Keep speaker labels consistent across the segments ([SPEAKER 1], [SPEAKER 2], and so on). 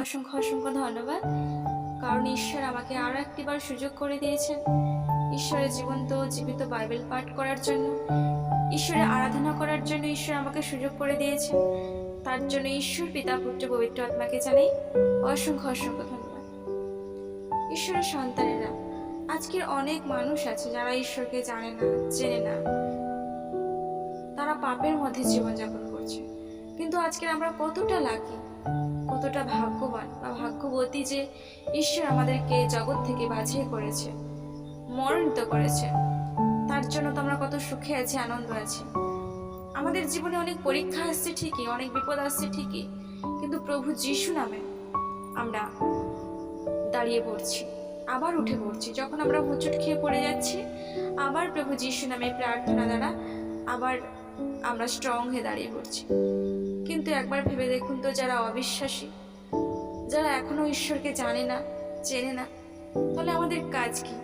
[SPEAKER 1] অসংখ্য অসংখ্য ধন্যবাদ। কারণ ঈশ্বর আমাকে আরও একটিবার সুযোগ করে দিয়েছেন। ঈশ্বরের জীবন্ত, জীবিত বাইবেল পাঠ করার জন্য। ঈশ্বরের আরাধনা করার জন্য ঈশ্বর আমাকে সুযোগ করে দিয়েছেন। তার জন্য ঈশ্বর, পিতা, পুত্র, পবিত্র আত্মাকে জানাই অসংখ্য অসংখ্য ধন্যবাদ। ঈশ্বরের সন্তানেরা, আজকের অনেক মানুষ আছে যারা ঈশ্বরকে জানে না চেনে না। তারা পাপের মধ্যে জীবনযাপন করছে। কিন্তু আজকের আমরা কতটা লাকি কতটা ভাগ্যবান বা ভাগ্যবতী যে ঈশ্বর আমাদেরকে জগৎ থেকে বাছাই করেছে, মনোনীত করেছে। তার জন্য তো আমরা কত সুখে আছি, আনন্দ আছি। আমাদের জীবনে অনেক পরীক্ষা আসছে ঠিকই, অনেক বিপদ আসছে ঠিকই, কিন্তু প্রভু যিশু নামে আমরা দাঁড়িয়ে পড়ছি, আবার উঠে পড়ছি। যখন আমরা হোঁচট খেয়ে পড়ে যাচ্ছি, আবার প্রভু যিশু নামে প্রার্থনা দ্বারা আবার আমরা স্ট্রং হয়ে দাঁড়িয়ে পড়ছি। কিন্তু একবার ভেবে দেখুন তো যারা অবিশ্বাসী, যারা এখনও ঈশ্বরকে জানে না, চেনে না, তাহলে আমাদের কাজ কি?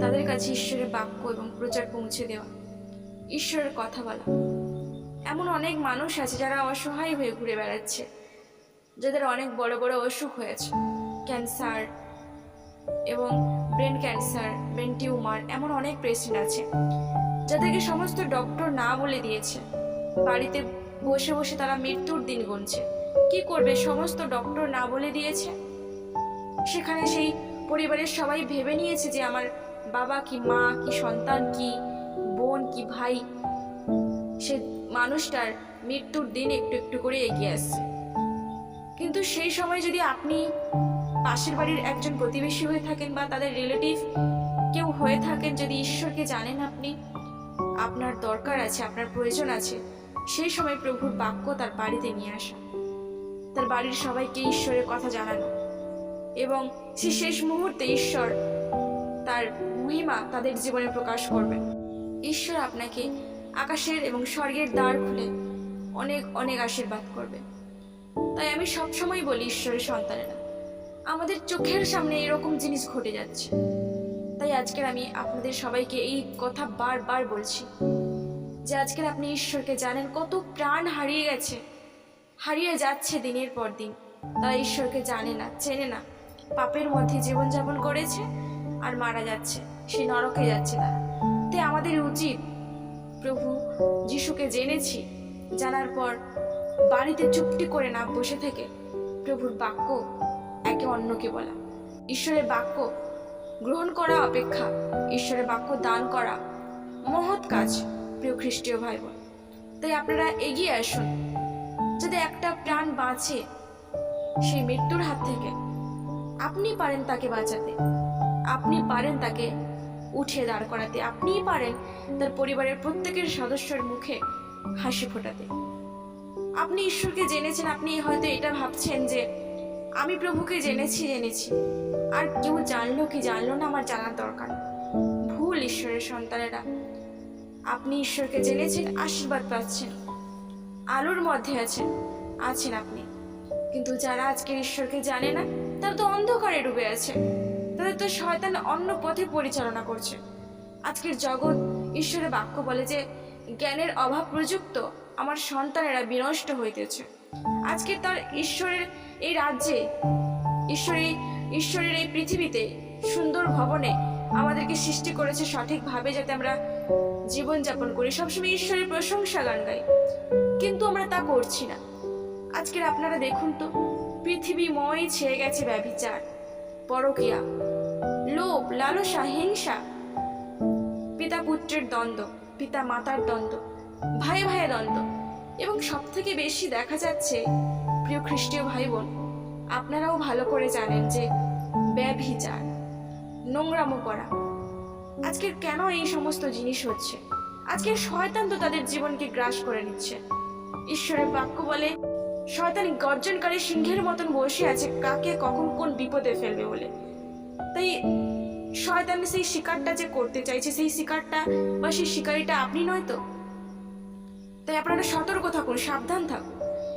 [SPEAKER 1] তাদের কাছে ঈশ্বরের বাক্য এবং প্রচার পৌঁছে দেওয়া, ঈশ্বরের কথা বলা। এমন অনেক মানুষ আছে যারা অসহায় হয়ে ঘুরে বেড়াচ্ছে, যাদের অনেক বড় বড় অসুখ হয়েছে, ক্যান্সার এবং ব্রেন ক্যান্সার, ব্রেন টিউমার, এমন অনেক পেশেন্ট আছে, যাদেরকে সমস্ত ডক্টর না বলে দিয়েছে, বাড়িতে বসে বসে তারা মৃত্যুর দিন গুনছে। কি করবে? সমস্ত ডক্টর না বলে দিয়েছে? সেখানে সেই পরিবারের সবাই ভেবে নিয়েছে যে আমার বাবা কি মা, কি সন্তান, কি বোন, কি ভাই, সে মানুষটার মৃত্যুর দিন একটু একটু করে এগিয়ে আসছে। কিন্তু সেই সময় যদি আপনি পাশের বাড়ির একজন প্রতিবেশী হয়ে থাকেন বা তাদের রিলেটিভ কেউ হয়ে থাকেন, যদি ঈশ্বরকে জানেন আপনি, আপনার দরকার আছে, আপনার প্রয়োজন আছে সেই সময় প্রভুর বাক্য তার বাড়িতে নিয়ে আসা। তার বাড়ির সবাইকে ঈশ্বরের কথা জানানো এবং সে শেষ মুহূর্তে ঈশ্বর তার মহিমা তাদের জীবনে প্রকাশ করবে ঈশ্বর আপনাকে আকাশের এবং স্বর্গের দ্বার খুলে অনেক অনেক আশীর্বাদ করবে তাই আমি সবসময় বলি ঈশ্বরের সন্তানেরা, আমাদের চোখের সামনে এরকম জিনিস ঘটে যাচ্ছে। তাই আজকের আমি আপনাদের সবাইকে এই কথা বারবার বলছি। যে আজকের আপনি ঈশ্বরকে জানেন, কত প্রাণ হারিয়ে গেছে। হারিয়ে যাচ্ছে দিনের পর দিন। তারা ঈশ্বরকে জানে না, চেনে না। পাপের মধ্যে জীবনযাপন করেছে আর মারা যাচ্ছে। সে নরকে যাচ্ছে তারা তাই আমাদের উচিত, প্রভু যিশুকে জেনেছি, জানার পর বাড়িতে চুপটি করে না বসে থেকে প্রভুর বাক্য একে অন্যকে বলা। ঈশ্বরের বাক্য গ্রহণ করা অপেক্ষা, ঈশ্বরের বাক্য দান করা মহৎ কাজ। প্রিয় খ্রিস্টীয় ভাই বোন তাই আপনারা এগিয়ে আসুন। যদি একটা প্রাণ বাঁচে সেই মৃত্যুর হাত থেকে। আপনি পারেন তাকে বাঁচাতে। আপনি পারেন তাকে উঠিয়ে দাঁড় করাতে। আপনিই পারেন তার পরিবারের প্রত্যেকের সদস্যের মুখে হাসি ফোটাতে। আপনি ঈশ্বরকে জেনেছেন, আপনি হয়তো এটা ভাবছেন যে, আমি প্রভুকে জেনেছি জেনেছি। আর কেউ জানলো কি জানলো না, আমার জানার দরকার ভুল, ঈশ্বরের সন্তানেরা। আপনি ঈশ্বরকে জেনেছেন, আশীর্বাদ পাচ্ছেন। আলোর মধ্যে আছেন আছেন আপনি। কিন্তু যারা আজকের ঈশ্বরকে জানে না, তারা তো অন্ধকারে ডুবে আছে। তাদের তো শয়তান অন্য পথে পরিচালনা করছে। আজকের জগৎ ঈশ্বরের বাক্য বলে যে, জ্ঞানের অভাব প্রযুক্ত, আমার সন্তানেরা বিনষ্ট হইতেছে। আজকে তার ঈশ্বরের এই রাজ্যে, ঈশ্বরের ঈশ্বরের এই পৃথিবীতে সুন্দর ভবনে আমাদেরকে সৃষ্টি করেছে সঠিকভাবে যাতে আমরা জীবনযাপন করি। সবসময় ঈশ্বরের প্রশংসা গান গাই। কিন্তু আমরা তা করছি না। আজকের আপনারা দেখুন তো, পৃথিবীময় ছেয়ে গেছে ব্যভিচার, পরকিয়া, লোভ, লালসা, হিংসা। পিতা পুত্রের দ্বন্দ্ব, পিতা মাতার দ্বন্দ্ব, ভাই ভাইয়ের দ্বন্দ্ব। এবং সব থেকে বেশি দেখা যাচ্ছে, প্রিয় খ্রিস্টীয় ভাই বোন, আপনারাও ভালো করে জানেন যে ব্যভিচার। নোংরামো করা। আজকের কেন এই সমস্ত জিনিস হচ্ছে? আজকে শয়তান তো তাদের জীবনকে গ্রাস করে নিচ্ছে। ঈশ্বরের বাক্য বলে, শয়তান গর্জনকারী সিংহের মতন বসে আছে, কাকে কখন কোন বিপদে ফেলবে বলে। তাই শয়তান সেই শিকারটা যে করতে চাইছে, সেই শিকারটা বা সেই শিকারিটা আপনি নয় তো? তাই আপনারা সতর্ক থাকুন, সাবধান থাকুন।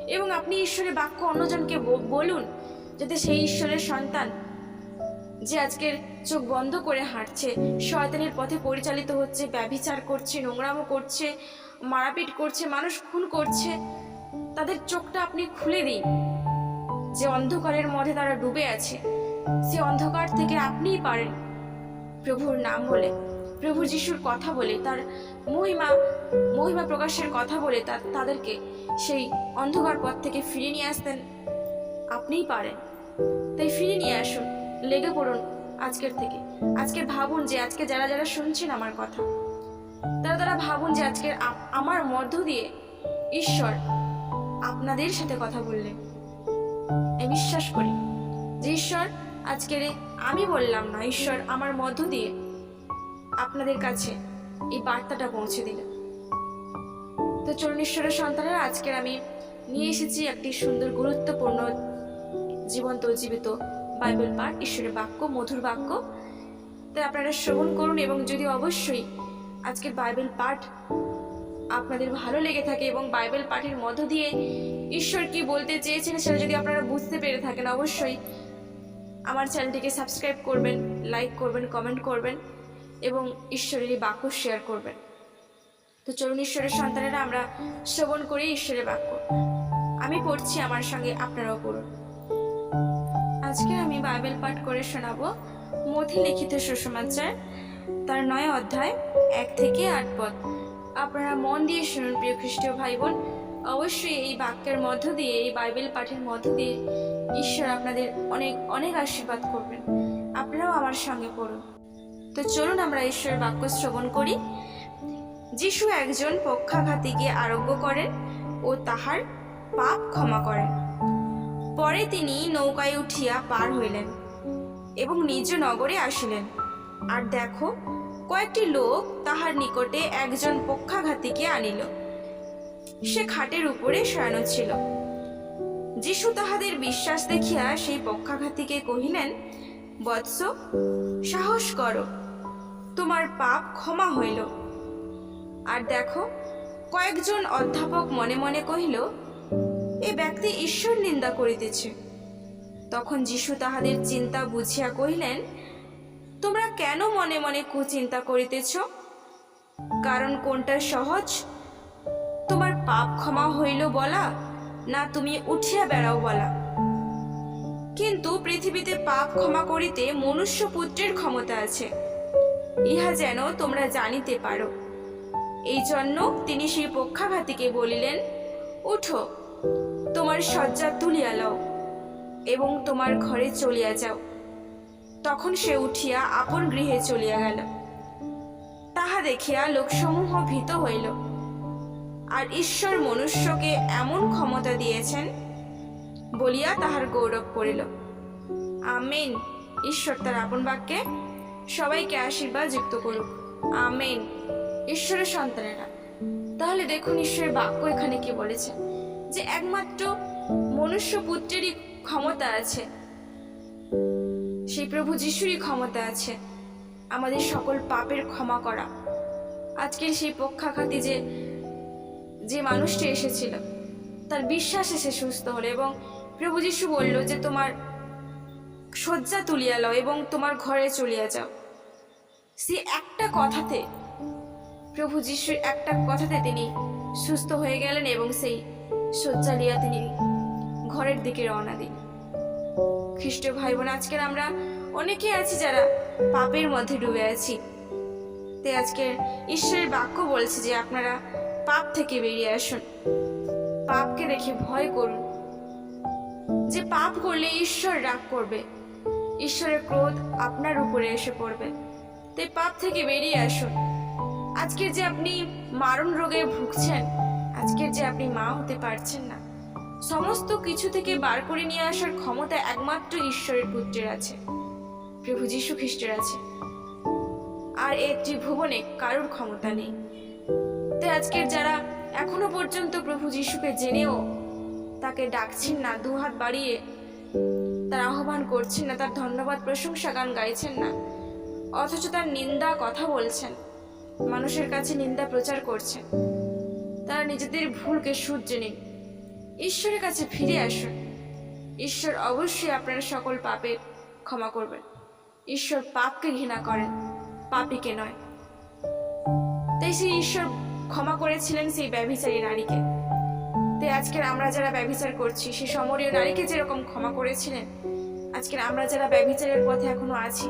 [SPEAKER 1] এবং আপনি ঈশ্বরের বাক্য অন্যজনকে বলুন, যাতে সেই ঈশ্বরের সন্তান যে আজকের চোখ বন্ধ করে হাঁটছে, শয়তানের পথে পরিচালিত হচ্ছে, ব্যভিচার করছে, নোংরামো করছে, মারাপিট করছে, মানুষ খুন করছে, তাদের চোখটা আপনি খুলে দিন। যে অন্ধকারের মধ্যে তারা ডুবে আছে, সে অন্ধকার থেকে আপনিই পারেন। প্রভুর নাম বলে, প্রভু যিশুর কথা বলে, তার মহিমা মহিমা প্রকাশের কথা বলে তা, তাদেরকে সেই অন্ধকার পথ থেকে ফিরিয়ে নিয়ে আসতেন, আপনিই পারেন। তাই ফিরে নিয়ে আসুন। লেগে পড়ুন আজকের থেকে। আজকে ভাবুন যে আজকে যারা যারা শুনছেন আমার কথা, তারা তারা ভাবুন যে আজকের আমার মধ্য দিয়ে ঈশ্বর আপনাদের সাথে কথা বললেন। আমি বিশ্বাস করি যে ঈশ্বর আজকের আমি বললাম না, ঈশ্বর আমার মধ্য দিয়ে আপনাদের কাছে এই বার্তাটা পৌঁছে দিলেন। তো চরণ ঈশ্বরের সন্তানেরা, আজকের আমি নিয়ে এসেছি একটি সুন্দর, গুরুত্বপূর্ণ, জীবন্ত, জীবিত বাইবেল পাঠ, ঈশ্বরের বাক্য, মধুর বাক্য। তাই আপনারা শ্রবণ করুন এবং যদি অবশ্যই আজকের বাইবেল পাঠ আপনাদের ভালো লেগে থাকে এবং বাইবেল পাঠের মধ্য দিয়ে ঈশ্বর কি বলতে চেয়েছেন সেটা যদি আপনারা বুঝতে পেরে থাকেন, অবশ্যই আমার চ্যানেলটিকে সাবস্ক্রাইব করবেন, লাইক করবেন, কমেন্ট করবেন এবং ঈশ্বরের বাক্য শেয়ার করবেন। তো চলুন ঈশ্বরের সন্তানেরা আমরা শ্রবণ করি ঈশ্বরের বাক্য। আমি পড়ছি আমার সঙ্গে, আপনারাও পড়ুন। আজকে আমি বাইবেল পাঠ করে শোনাবো। মথি লিখিত সুসমাচার তার নয় অধ্যায়, এক থেকে আট পদ। আপনারা মন দিয়ে শুনুন, প্রিয় খ্রিস্টীয় ভাই বোন অবশ্যই এই বাক্যের মধ্য দিয়ে, এই বাইবেল পাঠের মধ্য দিয়ে ঈশ্বর আপনাদের অনেক অনেক আশীর্বাদ করবেন। আপনারাও আমার সঙ্গে পড়ুন। তো চলুন আমরা ঈশ্বরের বাক্য শ্রবণ করি। যিশু একজন পক্ষাঘাতীকে আরোগ্য করেন ও তাহার পাপ ক্ষমা করেন। পরে তিনি নৌকায় উঠিয়া পার হইলেন এবং নিজ নগরে আসিলেন। আর দেখো, কয়েকটি লোক তাহার নিকটে একজন পক্ষাঘাতীকে আনিল। সে খাটের উপরে শয়ানো ছিল। যিশু তাহাদের বিশ্বাস দেখিয়া সেই পক্ষাঘাতীকে কহিলেন, বৎস, সাহস করো, তোমার পাপ ক্ষমা হইল। আর দেখো, কয়েকজন অধ্যাপক মনে মনে কহিল এ ব্যক্তি ঈশ্বর নিন্দা করিতেছে। তখন যিশু তাহাদের চিন্তা বুঝিয়া কহিলেন, তোমরা কেন মনে মনে কুচিন্তা করিতেছ? কারণ কোনটা সহজ? তোমার পাপ ক্ষমা হইল বলা, না তুমি উঠিয়া বেড়াও বলা। কিন্তু পৃথিবীতে পাপ ক্ষমা করিতে মনুষ্য পুত্রের ক্ষমতা আছে। ইহা যেন তোমরা জানিতে পারো। এই জন্য তিনি সেই পক্ষাঘাতীকে বলিলেন, উঠো তোমার শয্যা তুলিয়া লও এবং তোমার ঘরে চলিয়া যাও। তখন সে উঠিয়া আপন গৃহে চলিয়া গেল। তাহা দেখিয়া লোকসমূহ ভীত হইল। আর ঈশ্বর মনুষ্যকে এমন ক্ষমতা দিয়েছেন বলিয়া তাহার গৌরব করিল আমেন। ঈশ্বর তার আপন বাক্যে সবাইকে আশীর্বাদ যুক্ত করুক। আমেন। ঈশ্বরের সন্তানেরা। তাহলে দেখুন ঈশ্বরের বাক্য এখানে কি বলেছে। যে একমাত্র মনুষ্য পুত্রেরই ক্ষমতা আছে। সেই প্রভু যিশুরই ক্ষমতা আছে। আমাদের সকল পাপের ক্ষমা করা। আজকের সেই পক্ষাঘাতী যে যে মানুষটি এসেছিল, তার বিশ্বাসে সে সুস্থ হলো এবং প্রভু যিশু বলল যে, তোমার শয্যা তুলিয়া লও এবং তোমার ঘরে চলিয়া যাও। সে একটা কথাতে, প্রভু যিশুর একটা কথাতে তিনি সুস্থ হয়ে গেলেন এবং সেই শয্যা লিয়া তিনি ঘরের দিকে রওনা দিন। খ্রিস্ট ভাই বোন আজকের আমরা অনেকে আছি যারা পাপের মধ্যে ডুবে আছি। তাই আজকের ঈশ্বরের বাক্য বলছে যে আপনারা পাপ থেকে বেরিয়ে আসুন। পাপকে দেখে ভয় করুন। যে পাপ করলে ঈশ্বর রাগ করবে। ঈশ্বরের ক্রোধ আপনার উপরে এসে পড়বে। তাই পাপ থেকে বেরিয়ে আসুন। আজকের যে আপনি মারণ রোগে ভুগছেন আজকের যে আপনি মা হতে পারছেন না, সমস্ত কিছু থেকে বার করে নিয়ে আসার ক্ষমতা একমাত্র ঈশ্বরের পুত্রের আছে, প্রভু যীশু খ্রিস্টের আছে। আর এ ত্রিভুবনে কারোর ক্ষমতা নেই। তাই আজকের যারা এখনও পর্যন্ত প্রভু যিশুকে জেনেও তাকে ডাকছেন না, দুহাত বাড়িয়ে তার আহ্বান করছেন না, তার ধন্যবাদ প্রশংসা গান গাইছেন না, অথচ তার নিন্দা কথা বলছেন, মানুষের কাছে নিন্দা প্রচার করছেন। তারা নিজেদের ভুলকে শুধরে নিন। ঈশ্বরের কাছে ফিরে আসুন। ঈশ্বর অবশ্যই আপনার সকল পাপের ক্ষমা করবেন। ঈশ্বর পাপকে ঘৃণা করেন, পাপীকে নয়। তাই সেই ঈশ্বর ক্ষমা করেছিলেন সেই ব্যভিচারী নারীকে। তাই আজকের আমরা যারা ব্যভিচার করছি, সে সমরীয় নারীকে যেরকম ক্ষমা করেছিলেন, আজকের আমরা যারা ব্যভিচারের পথে এখনও আছি,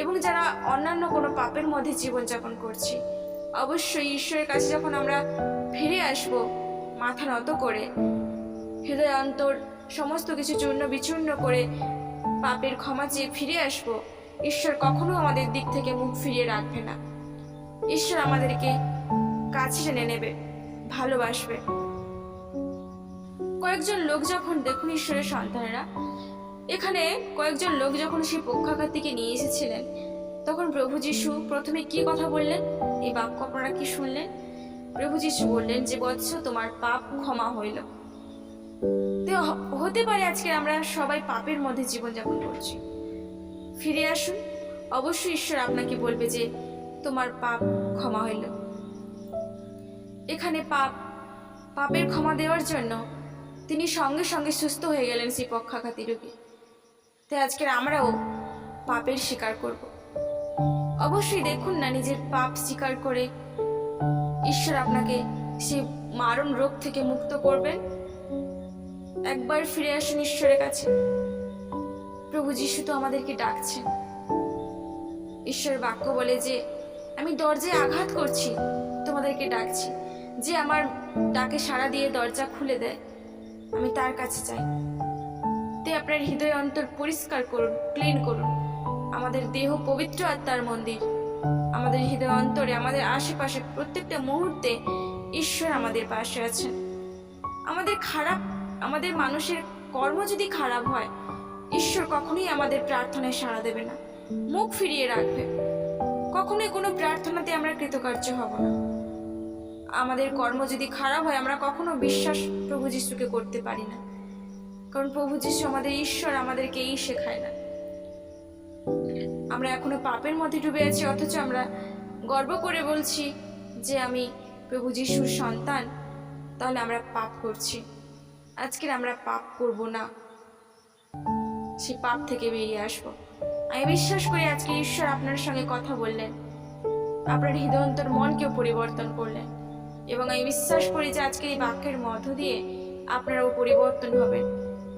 [SPEAKER 1] এবং যারা অন্যান্য কোনো পাপের মধ্যে জীবনযাপন করছি অবশ্যই ঈশ্বরের কাছে যখন আমরা ফিরে আসব, মাথা নত করে হৃদয় অন্তর সমস্ত কিছু চূর্ণ বিচূর্ণ করে পাপের ক্ষমা চেয়ে ফিরে আসব, ঈশ্বর কখনো আমাদের দিক থেকে মুখ ফিরিয়ে রাখবে না। ঈশ্বর আমাদেরকে কাছে টেনে নেবে, ভালোবাসবে। কয়েকজন লোক যখন, দেখুন ঈশ্বরের সন্তানেরা, এখানে কয়েকজন লোক যখন সেই পক্ষাঘাত থেকে নিয়ে এসেছিলেন তখন প্রভু যিশু প্রথমে কি কথা বললেন? এই বাক্য আপনারা কি শুনলেন? প্রভু যিশু বললেন যে, বৎস তোমার পাপ ক্ষমা হইল। তো হতে পারে আজকে আমরা সবাই পাপের মধ্যে জীবনযাপন করছি। ফিরে আসুন, অবশ্যই ঈশ্বর আপনাকে বলবে যে, তোমার পাপ ক্ষমা হইল। এখানে পাপ, পাপের ক্ষমা দেওয়ার জন্য তিনি সঙ্গে সঙ্গে সুস্থ হয়ে গেলেন সেই পক্ষাঘাতী রোগী। তাই আজকের আমরাও পাপের স্বীকার করব। অবশ্যই দেখুন না নিজের পাপ স্বীকার করে ঈশ্বর আপনাকে সে মারণ রোগ থেকে মুক্ত করবেন। একবার ফিরে আসুন ঈশ্বরের কাছে। প্রভু যিশু তো আমাদেরকে ডাকছেন। ঈশ্বর বাক্য বলে যে, আমি দরজায় আঘাত করছি, তোমাদেরকে ডাকছি। যে আমার ডাকে সাড়া দিয়ে দরজা খুলে দেয়, আমি তার কাছে চাই তাই আপনার হৃদয় অন্তর পরিষ্কার করুন, ক্লিন করুন। আমাদের দেহ পবিত্র আত্মার মন্দির। আমাদের হৃদয় অন্তরে, আমাদের আশেপাশে প্রত্যেকটা মুহূর্তে ঈশ্বর আমাদের পাশে আছেন। আমাদের খারাপ, আমাদের মানুষের কর্ম যদি খারাপ হয়, ঈশ্বর কখনোই আমাদের প্রার্থনায় সাড়া দেবে না। মুখ ফিরিয়ে রাখবে। কখনোই কোনো প্রার্থনাতে আমরা কৃতকার্য হব না। আমাদের কর্ম যদি খারাপ হয়, আমরা কখনো বিশ্বাস প্রভু যিশুকে করতে পারি না। কারণ প্রভু যিশু আমাদের ঈশ্বর, আমাদেরকে এই শেখায় না। আমরা এখনও পাপের মধ্যে ডুবে আছি, অথচ আমরা গর্ব করে বলছি যে আমি প্রভু যিশুর সন্তান, তাহলে আমরা পাপ করছি। আজকের আমরা পাপ করব না। সে পাপ থেকে বেরিয়ে আসব। আমি বিশ্বাস করি আজকে ঈশ্বর আপনার সঙ্গে কথা বললেন। আপনার হৃদয়ন্তর মনকেও পরিবর্তন করলেন। এবং আমি বিশ্বাস করি যে আজকে এই বাক্যের মধ্য দিয়ে আপনারাও পরিবর্তন হবেন।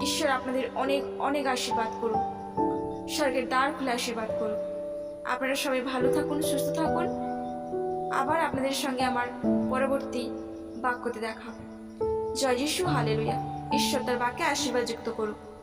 [SPEAKER 1] ঈশ্বর আপনাদের অনেক অনেক আশীর্বাদ করুন স্বর্গের দ্বার খুলে আশীর্বাদ করুন। আপনারা সবাই ভালো থাকুন, সুস্থ থাকুন। আবার আপনাদের সঙ্গে আমার পরবর্তী বাক্যতে দেখা জয় যিশু, হালেলুয়া। ঈশ্বর তার বাক্যে আশীর্বাদ যুক্ত করুক।